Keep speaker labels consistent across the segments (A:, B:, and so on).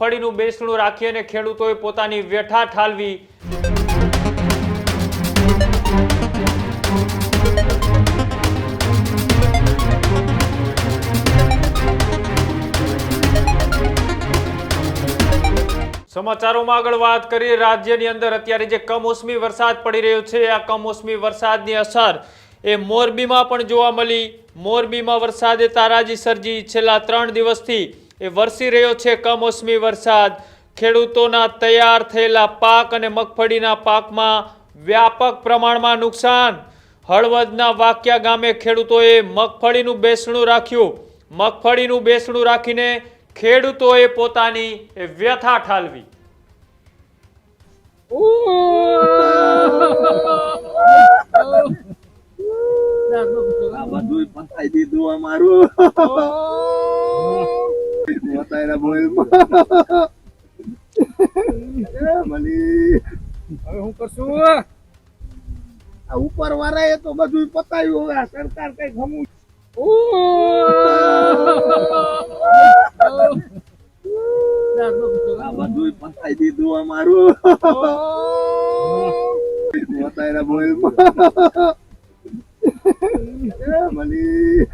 A: મગફળીનું બેસણું રાખી અને ખેડૂતોએ પોતાની વ્યથા ઠાલવી. સમાચારોમાં આગળ વાત કરીએ. રાજ્યની અંદર અત્યારે જે કમોસમી વરસાદ પડી રહ્યો છે, આ કમોસમી વરસાદની અસર એ મોરબીમાં પણ જોવા મળી. મોરબીમાં વરસાદે તારાજી સર્જી. છેલ્લા ત્રણ દિવસથી એ વરસી રહ્યો છે કમોસમી વરસાદ. ખેડૂતોના તૈયાર થયેલા પાક અને મગફળીના પાકમાં વ્યાપક પ્રમાણમાં નુકસાન. હળવદના વાક્યા ગામે ખેડૂતોએ મગફળીનું બેસણું રાખ્યું. મગફળીનું બેસણું રાખીને ખેડૂતોએ પોતાની એ વ્યથા ઠાલવી.
B: બધું પતાવી દીધું અમારું. પોતાના બોલમાં એ મલી.
C: હવે હું કરશું
B: આ ઉપર વાળાએ તો બધું પતાવ્યું આ સરકાર કઈ આ બધું પતાઈ દીધું અમારું. પોતાના બોલમાં. એ મલી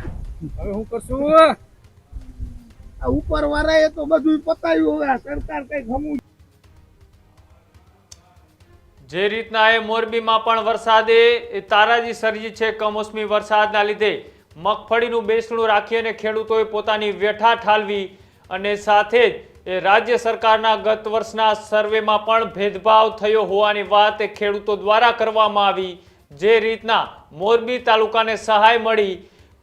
C: હવે હું કરશું
B: ઉપર વાળાએ તો બધું પતાવ્યું હવે સરકાર કઈ ખમું
A: જે રીતના એ મોરબીમાં પણ વરસાદે તારાજી સર્જી છે કમોસમી વરસાદના લીધે, મગફળીનું બેસણું રાખી અને ખેડૂતોએ પોતાની વ્યથા ઠાલવી અને સાથે જ એ રાજ્ય સરકારના ગત વર્ષના સર્વેમાં પણ ભેદભાવ થયો હોવાની વાત ખેડૂતો દ્વારા કરવામાં આવી. જે રીતના મોરબી તાલુકાને સહાય મળી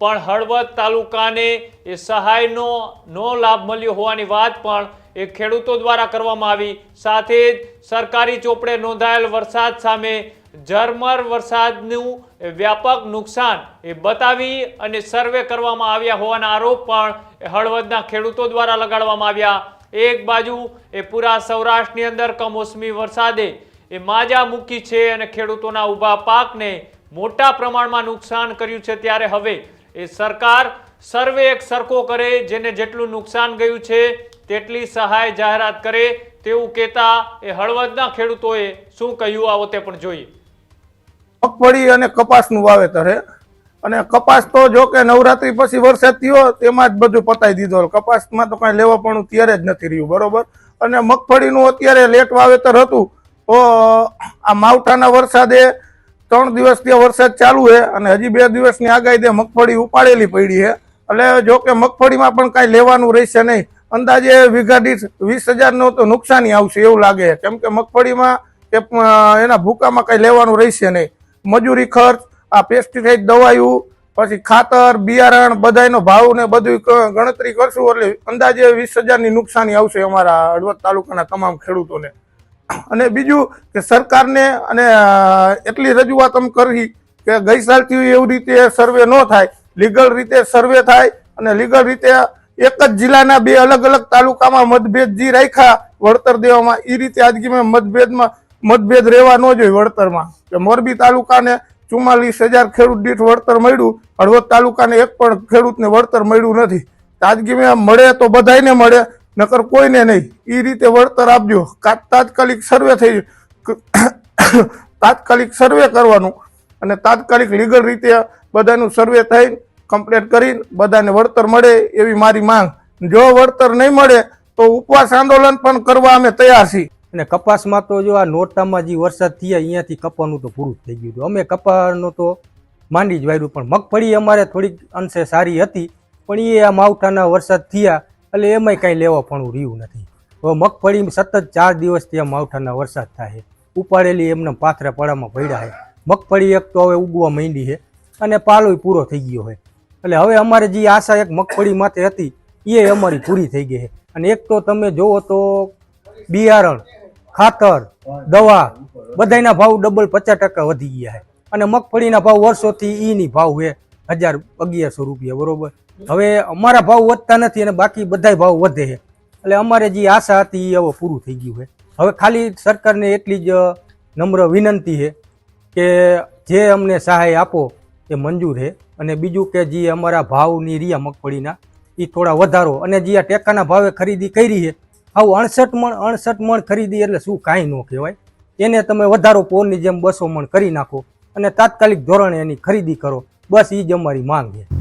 A: પણ હળવદ તાલુકાને એ સહાયનો નો લાભ મળ્યો હોવાની વાત પણ એ ખેડૂતો દ્વારા કરવામાં આવી. સાથે જ સરકારી ચોપડે નોંધાયેલ વરસાદ સામે ઝરમર વરસાદનું વ્યાપક નુકસાન એ બતાવી અને સર્વે કરવામાં આવ્યા હોવાના આરોપ પણ હળવદના ખેડૂતો દ્વારા લગાડવામાં આવ્યા. એક બાજુ એ પૂરા સૌરાષ્ટ્રની અંદર કમોસમી વરસાદે એ માજા મૂકી છે અને ખેડૂતોના ઊભા પાકને મોટા પ્રમાણમાં નુકસાન કર્યું છે. ત્યારે હવે એ સરકાર સર્વે એક સરખો કરે, જેને જેટલું નુકસાન ગયું છે તેટલી સહાય જાહેરાત કરે. તેવું કહેતા એ હળવદના ખેડૂતોએ શું કહ્યું આવો તે પણ જોઈએ.
D: મગફળી અને કપાસનું વાવેતર હે. અને કપાસ તો જો કે નવરાત્રી પછી વરસાદ થયો, તેમાં જ બધું પતાવી દીધો. કપાસમાં તો કાંઈ લેવા પણ ત્યારે જ નથી રહ્યું, બરોબર? અને મગફળીનું અત્યારે લેટ વાવેતર હતું. તો આ માવઠાના વરસાદે ત્રણ દિવસ ત્યાં વરસાદ ચાલુ છે અને હજી બે દિવસની આગાહી તે મગફળી ઉપાડેલી પડી છે. એટલે જો કે મગફળીમાં પણ કાંઈ લેવાનું રહેશે નહીં. અંદાજે વીઘા દીઠ વીસ હજારનું તો નુકસાની આવશે એવું લાગે કેમ કે મગફળીમાં કે એના ભૂકામાં કાંઈ લેવાનું રહેશે નહીં. મજૂરી ખર્ચ, આ પેસ્ટિસાઇડ દવાયું પછી ખાતર, બિયારણ, બધાયનો ભાવ ને બધું ગણતરી કરશું એટલે અંદાજે વીસ હજારની નુકસાની આવશે અમારા હળવદ તાલુકાના તમામ ખેડૂતોને. અને બીજું કે સરકારને અને એટલી રજૂઆત અમે કરી કે ગઈ સાલથી એવી રીતે સર્વે ન થાય. લીગલ રીતે સર્વે થાય અને લીગલ રીતે એક જ જિલ્લાના બે અલગ અલગ તાલુકામાં મતભેદ જે રાખ્યા વળતર દેવામાં એ રીતે આજગીમાં મતભેદમાં, મતભેદ રહેવા ન જોઈએ વળતરમાં. કે મોરબી તાલુકાને ચુમ્માલીસ હજાર ખેડૂત દીઠ વળતર મળ્યું, હળવદ તાલુકાને એક પણ ખેડૂતને વળતર મળ્યું નથી. તાજગીમાં મળે તો બધાયને મળે નકર કોઈને નહીં. એ રીતે વળતર આપજો. તાત્કાલિક સર્વે થઈ તાત્કાલિક સર્વે કરવાનું અને તાત્કાલિક લીગલ રીતે બધાનું સર્વે થઈ, કમ્પ્લીટ કરીને બધાને વળતર મળે એવી મારી માંગ. જો વળતર નહીં મળે તો ઉપવાસ આંદોલન પણ કરવા અમે તૈયાર છીએ.
C: અને કપાસમાં તો જો આ નોટામાં જે વરસાદ થયા, અહીંયાથી કપાનું તો પૂરું થઈ ગયું હતું. અમે કપાનું તો માંડી જ વાર્યું પણ મગફળી અમારે થોડીક અંશે સારી હતી. પણ એ આ માવઠાના વરસાદ થયા એટલે એમાંય કાંઈ લેવા પણ રહ્યું નથી. હવે મગફળી સતત ચાર દિવસથી આ માવઠાના વરસાદ થાય ઉપાડેલી એમને પાથરા પડામાં પડ્યા છે. મગફળી એક તો હવે ઉગવા માંડી છે અને પાલોય પૂરો થઈ ગયો છે. એટલે હવે અમારે જે આશા એક મગફળી માથે હતી, એ અમારી પૂરી થઈ ગઈ છે. અને એક તો તમે જોવો તો બિયારણ, ખાતર, દવા બધાયના ભાવ ડબલ પચાસ ટકા વધી ગયા છે. અને મગફળીના ભાવ વર્ષોથી ઈની ભાવ છે હજાર અગિયારસો રૂપિયા, બરોબર? હવે અમારા ભાવ વધતા નથી અને બાકી બધાય ભાવ વધે છે. એટલે અમારે જે આશા હતી એ હવે પૂરું થઈ ગયું છે. હવે ખાલી સરકારને એટલી જ નમ્ર વિનંતી છે કે જે અમને સહાય આપો એ મંજૂર છે. અને બીજું કે જે અમારા ભાવની રિયા મગફળીના એ થોડા વધારો. અને જે આ ટેકાના ભાવે ખરીદી કરી છે, આવું અણસઠ મણ અણસઠ મણ ખરીદી એટલે શું કાંઈ ન કહેવાય. એને તમે વધારો પોરની જેમ બસો મણ કરી નાખો અને તાત્કાલિક ધોરણે એની ખરીદી કરો. બસ એ જ અમારી માંગ છે.